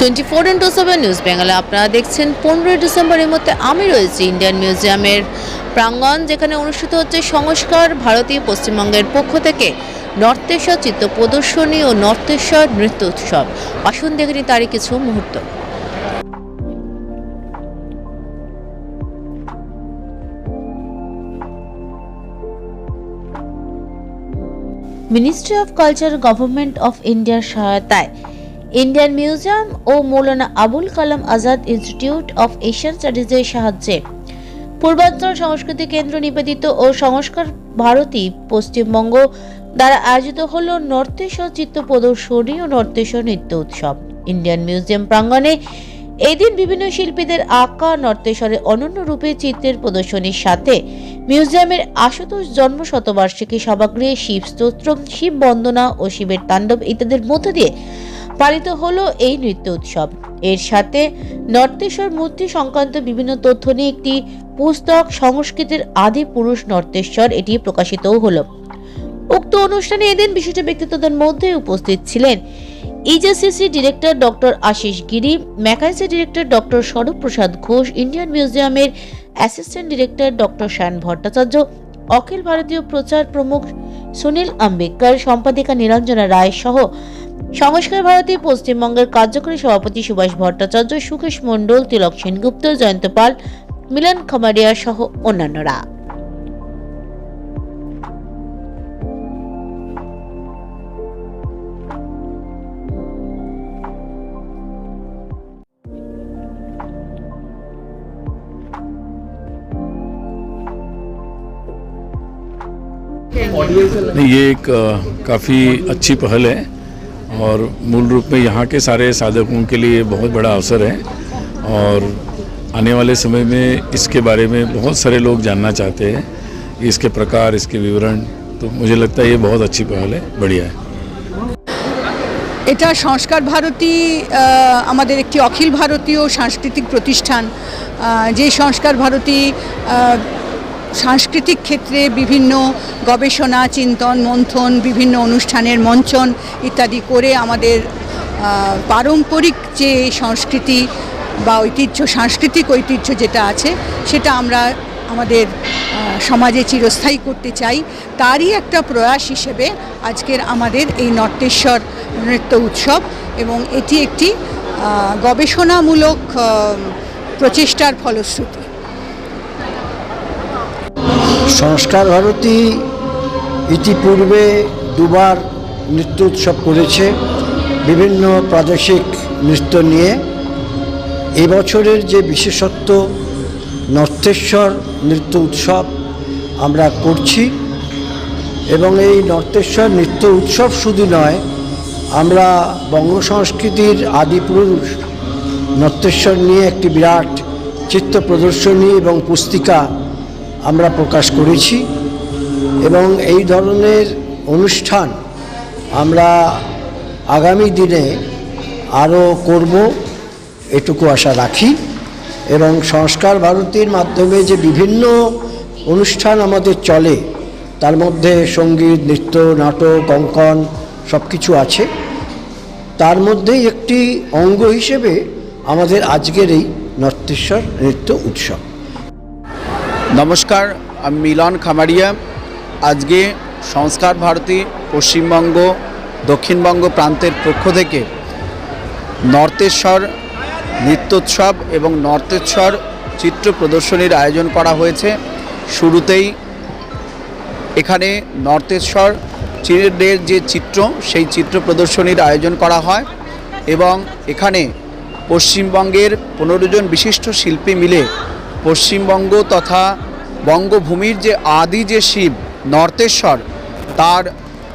Twenty four into seven news বেঙ্গলে আপনারা দেখছেন পনেরোই ডিসেম্বরের মধ্যে আমি রয়েছি ইন্ডিয়ান মিউজিয়ামের প্রাঙ্গণ, যেখানে অনুষ্ঠিত হচ্ছে সংস্কার ভারতীয় পশ্চিমবঙ্গের পক্ষ থেকে নর্তেশ্বর চিত্র প্রদর্শনী ও নর্তেশ্বর নৃত্য উৎসব। আসুন দেখে নিই তারই কিছু মুহূর্ত। Ministry of culture government of ইন্ডিয়ার সহায়তায় Indian museum O Maulana Abul Kalam Azad institute of Asian স্টাডিজের সাহায্যে। পূর্বাঞ্চল সংস্কৃতি কেন্দ্র নিবেদিত ও সংস্কার ভারতী পশ্চিমবঙ্গ দ্বারা আয়োজিত হল নর্তেশ্বর চিত্র প্রদর্শনী ও নর্তেশ্বর নৃত্য উৎসব। ইন্ডিয়ান মিউজিয়াম প্রাঙ্গণে এদিন বিভিন্ন শিল্পীদের আঁকা নর্তেশ্বরের অনন্য রূপে চিত্রের প্রদর্শনীর সাথে মিউজিয়ামের আশুতোষ জন্ম শতবার্ষিকী সভাগৃহে শিব স্তোত্র শিব বন্দনা ও শিবের তাণ্ডব ইত্যাদির মধ্য দিয়ে পালিত হলো এই নৃত্য উৎসব। এর সাথে নর্তেশ্বর মূর্তি সংক্রান্ত বিভিন্ন তথ্য নিয়ে একটি পুস্তক, সংস্কৃতির আদি পুরুষ নর্তেশ্বর, এটি প্রকাশিতও হলো। উক্ত অনুষ্ঠানে এদিন বিশিষ্ট ব্যক্তিত্বদের মধ্যে উপস্থিত ছিলেন ইজেসিসি director doctor Ashis Giri MAKAIAS director doctor Swarup Prasad Ghosh, Indian মিউজিয়ামের assistant director doctor Shayan Bhattacharya, অখিল ভারতীয় প্রচার প্রমুখ সুনীল আম্বেদকর, সম্পাদিকা নিরঞ্জনা রায় সহ সংস্কার ভারতী পশ্চিমবঙ্গের কার্যকরী সভাপতি সুভাষ ভট্টাচার্য সুকেশ মণ্ডল তিলক সেনগুপ্ত জয়ন্ত পাল মিলন খামারিয়া সহ অন্যান্যরা नहीं ये एक काफ़ी अच्छी पहल है और मूल रूप में यहाँ के सारे साधकों के लिए बहुत बड़ा अवसर है और आने वाले समय में इसके बारे में बहुत सारे लोग जानना चाहते हैं इसके प्रकार इसके विवरण तो मुझे लगता है ये बहुत अच्छी पहल है बढ़िया है এটা সংস্কার ভারতী আহ, আমাদের একটি অখিল ভারতীয় সাংস্কৃতিক প্রতিষ্ঠান আহ, যে সংস্কার ভারতী আহ, সাংস্কৃতিক ক্ষেত্রে বিভিন্ন গবেষণা, চিন্তন, মন্থন, বিভিন্ন অনুষ্ঠানের মঞ্চন ইত্যাদি করে আমাদের পারম্পরিক যে সংস্কৃতি বা ঐতিহ্য, সাংস্কৃতিক ঐতিহ্য যেটা আছে, সেটা আমরা আমাদের সমাজে চিরস্থায়ী করতে চাই। তারই একটা প্রয়াস হিসেবে আজকের আমাদের এই নর্তেশ্বর নৃত্য উৎসব এবং এটি একটি গবেষণামূলক প্রচেষ্টার ফলশ্রুতি। সংস্কার ভারতী ইতিপূর্বে দুবার নৃত্য উৎসব করেছে, বিভিন্ন প্রাদেশিক নৃত্য নিয়ে। এবছরের যে বিশেষত্ব নর্তেশ্বর নৃত্য উৎসব আমরা করছি এবং এই নর্তেশ্বর নৃত্য উৎসব শুধু নয়, আমরা বঙ্গ সংস্কৃতির আদিপুরুষ নর্তেশ্বর নিয়ে একটি বিরাট চিত্র প্রদর্শনী এবং পুস্তিকা আমরা প্রকাশ করেছি এবং এই ধরনের অনুষ্ঠান আমরা আগামী দিনে আরও করব, এটুকু আশা রাখি। এবং সংস্কার ভারতীর মাধ্যমে যে বিভিন্ন অনুষ্ঠান আমাদের চলে, তার মধ্যে সংগীত, নৃত্য, নাটক, অঙ্কন সব কিছু আছে। তার মধ্যেই একটি অঙ্গ হিসেবে আমাদের আজকের এই নর্তেশ্বর নৃত্য উৎসব। নমস্কার, আমি মিলন খামারিয়া। আজকে সংস্কার ভারতী পশ্চিমবঙ্গ, দক্ষিণবঙ্গ প্রান্তের পক্ষ থেকে নর্তেশ্বর নৃত্যোৎসব এবং নর্তেশ্বর চিত্র প্রদর্শনীর আয়োজন করা হয়েছে। শুরুতেই এখানে নর্তেশ্বর চিরের যে চিত্র, সেই চিত্র প্রদর্শনীর আয়োজন করা হয় এবং এখানে পশ্চিমবঙ্গের পনেরো জন বিশিষ্ট শিল্পী মিলে পশ্চিমবঙ্গ তথা বঙ্গভূমির যে আদি যে শিব, নর্তেশ্বর, তার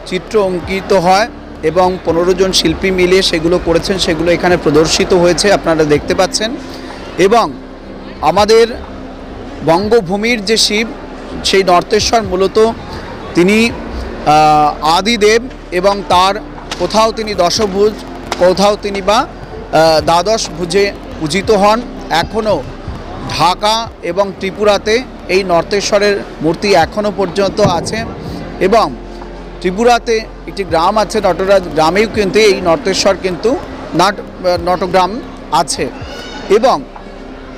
চিত্র অঙ্কিত হয় এবং পনেরো জন শিল্পী মিলে সেগুলো করেছেন, সেগুলো এখানে প্রদর্শিত হয়েছে, আপনারা দেখতে পাচ্ছেন। এবং আমাদের বঙ্গভূমির যে শিব, সেই নর্তেশ্বর মূলত তিনি আদিদেব এবং তার কোথাও তিনি দশভুজ, কোথাও তিনি বা দ্বাদশ ভুজে পূজিত হন, এখনও ঢাকা এবং ত্রিপুরাতে এই নর্তেশ্বরের মূর্তি এখনও পর্যন্ত আছে এবং ত্রিপুরাতে একটি গ্রাম আছে নটরাজ গ্রামেও কিন্তু এই নর্তেশ্বর কিন্তু নাট নটগ্রাম আছে। এবং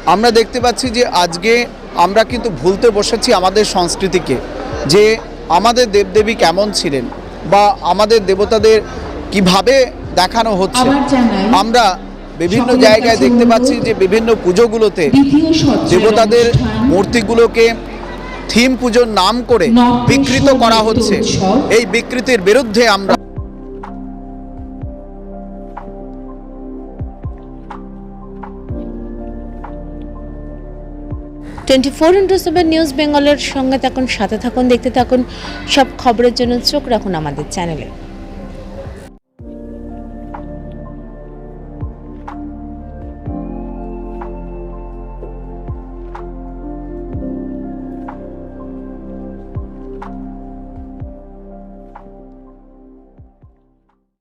আমরা দেখতে পাচ্ছি যে আজকে আমরা কিন্তু ভুলতে বসেছি আমাদের সংস্কৃতিকে যে আমাদের দেবদেবী কেমন ছিলেন বা আমাদের দেবতাদের কীভাবে দেখানো হচ্ছে। আমরা বিভিন্ন জায়গায় দেখতে পাচ্ছি যে বিভিন্ন পুজোগুলোতে দেবতাদের মূর্তিগুলোকে থিম পুজোর নাম করে বিকৃত করা হচ্ছে। এই বিকৃতির বিরুদ্ধে আমরা twenty four into seven news বেঙ্গলের সঙ্গে থাকুন সাথে থাকুন দেখতে থাকুন। সব খবরের জন্য চোখ রাখুন আমাদের চ্যানেলে।